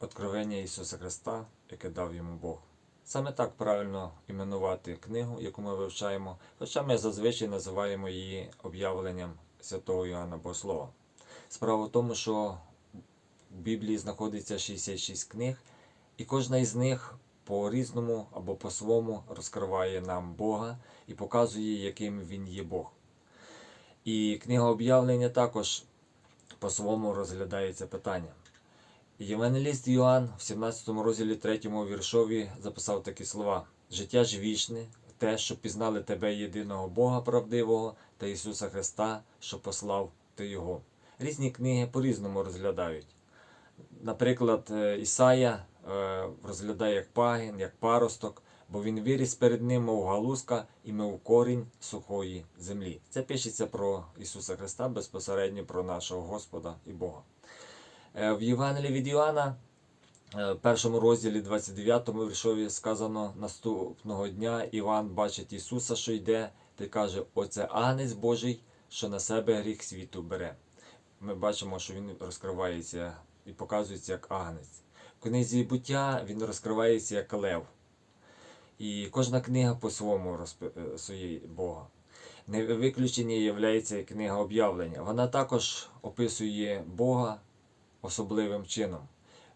Откровення Ісуса Христа, яке дав йому Бог. Саме так правильно іменувати книгу, яку ми вивчаємо, хоча ми зазвичай називаємо її об'явленням святого Іоанна Богослова. Справа в тому, що в Біблії знаходиться 66 книг, і кожна із них по-різному або по-своєму розкриває нам Бога і показує, яким Він є Бог. І книга об'явлення також по-своєму розглядає це питання. Євангеліст Йоанн в 17 розділі 3 віршові записав такі слова: Життя ж вічне, те, що пізнали тебе єдиного Бога правдивого та Ісуса Христа, що послав Ти Його. Різні книги по-різному розглядають. Наприклад, е, Ісая е, розглядає як пагін, як паросток, бо він виріс перед ним, мов галузка, і мов корінь сухої землі. Це пишеться про Ісуса Христа безпосередньо про нашого Господа і Бога. Е, В Євангелії від Іоанна, е, першому розділі 29 віршові сказано наступного дня Іван бачить Ісуса, що йде, та каже: Оце агнець Божий, що на себе гріх світу бере. Ми бачимо, що він розкривається і показується як агнець. В книзі буття він розкривається як лев. І кожна книга по-своєму розписує Бога. Не виключення є книга об'явлення. Вона також описує Бога особливим чином.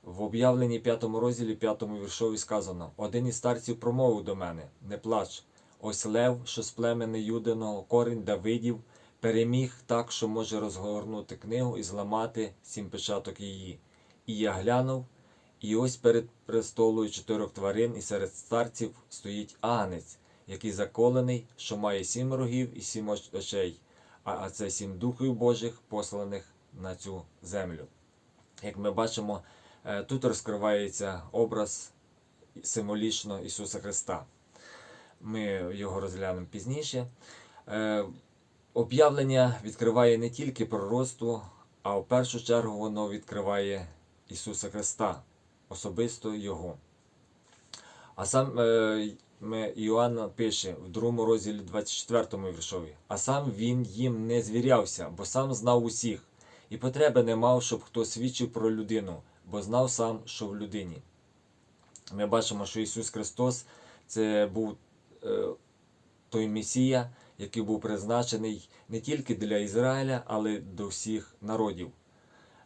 В об'явленні 5 розділі 5 віршові сказано: Один із старців промовив до мене: Не плач, ось лев, що з племени Юдиного, корінь Давидів, переміг так, що може розгорнути книгу і зламати сім печаток її. І я глянув, і ось перед престолою чотирьох тварин, і серед старців стоїть агнець, який заколений, що має сім рогів і сім очей, а це сім духів Божих, посланих на цю землю. Як ми бачимо, е, тут розкривається образ символічно Ісуса Христа. Ми його розглянемо пізніше. Е, Об'явлення відкриває не тільки пророцтво, а в першу чергу воно відкриває Ісуса Христа, особисто Його. А сам е, Іоанн пише в другому розділі 24 віршові, а сам він їм не звірявся, бо сам знав усіх, і потреби не мав, щоб хто свідчив про людину, бо знав сам, що в людині. Ми бачимо, що Ісус Христос це був е, той Месія, який був призначений не тільки для Ізраїля, але й до всіх народів.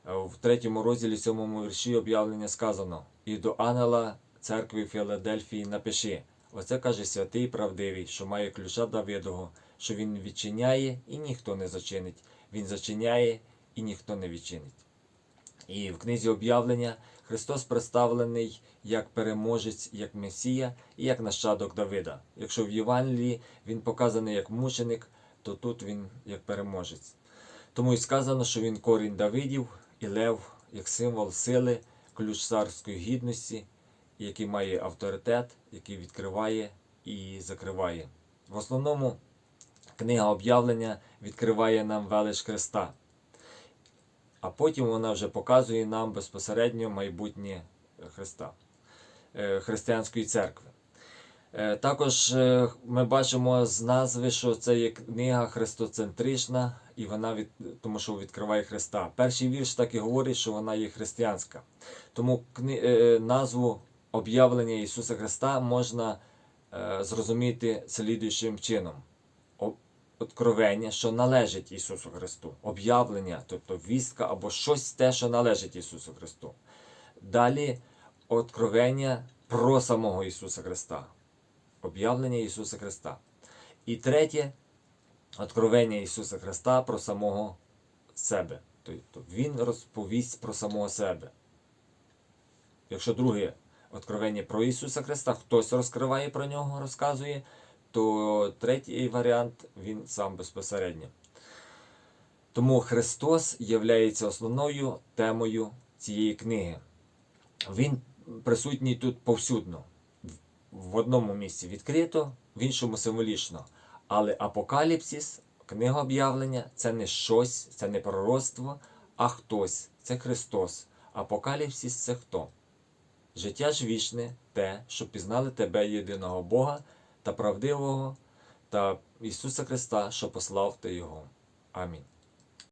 В третьому розділі сьомому вірші об'явлення сказано: І до ангела церкви Філадельфії напиши. Оце каже святий правдивий, що має ключа Давидого, що він відчиняє і ніхто не зачинить. Він зачиняє і ніхто не відчинить. І в книзі об'явлення Христос представлений як переможець, як Месія і як нащадок Давида. Якщо в Євангелії він показаний як мученик, то тут він як переможець. Тому і сказано, що він корінь Давидів і лев як символ сили, ключ царської гідності, який має авторитет, який відкриває і закриває. В основному книга об'явлення відкриває нам велич Христа а потім вона вже показує нам безпосередньо майбутнє Христа, е, християнської церкви. Е, Також е, ми бачимо з назви, що це є книга христоцентрична, і вона від, тому що відкриває Христа. Перший вірш так і говорить, що вона є християнська. Тому кни, назву об'явлення Ісуса Христа можна зрозуміти слідуючим чином откровення, що належить Ісусу Христу, об'явлення, тобто вістка або щось те, що належить Ісусу Христу. Далі откровення про самого Ісуса Христа, об'явлення Ісуса Христа. І третє откровення Ісуса Христа про самого себе. Тобто Він розповість про самого себе. Якщо друге откровення про Ісуса Христа, хтось розкриває про нього, розказує, то третій варіант він сам безпосередньо. Тому Христос є основною темою цієї книги. Він присутній тут повсюдно. В одному місці відкрито, в іншому символічно. Але Апокаліпсис, книга об'явлення це не щось, це не пророцтво, а хтось. Це Христос. Апокаліпсис це хто? Життя ж вічне те, що пізнали тебе єдиного Бога та правдивого та Ісуса Христа, що послав ти Його. Амінь.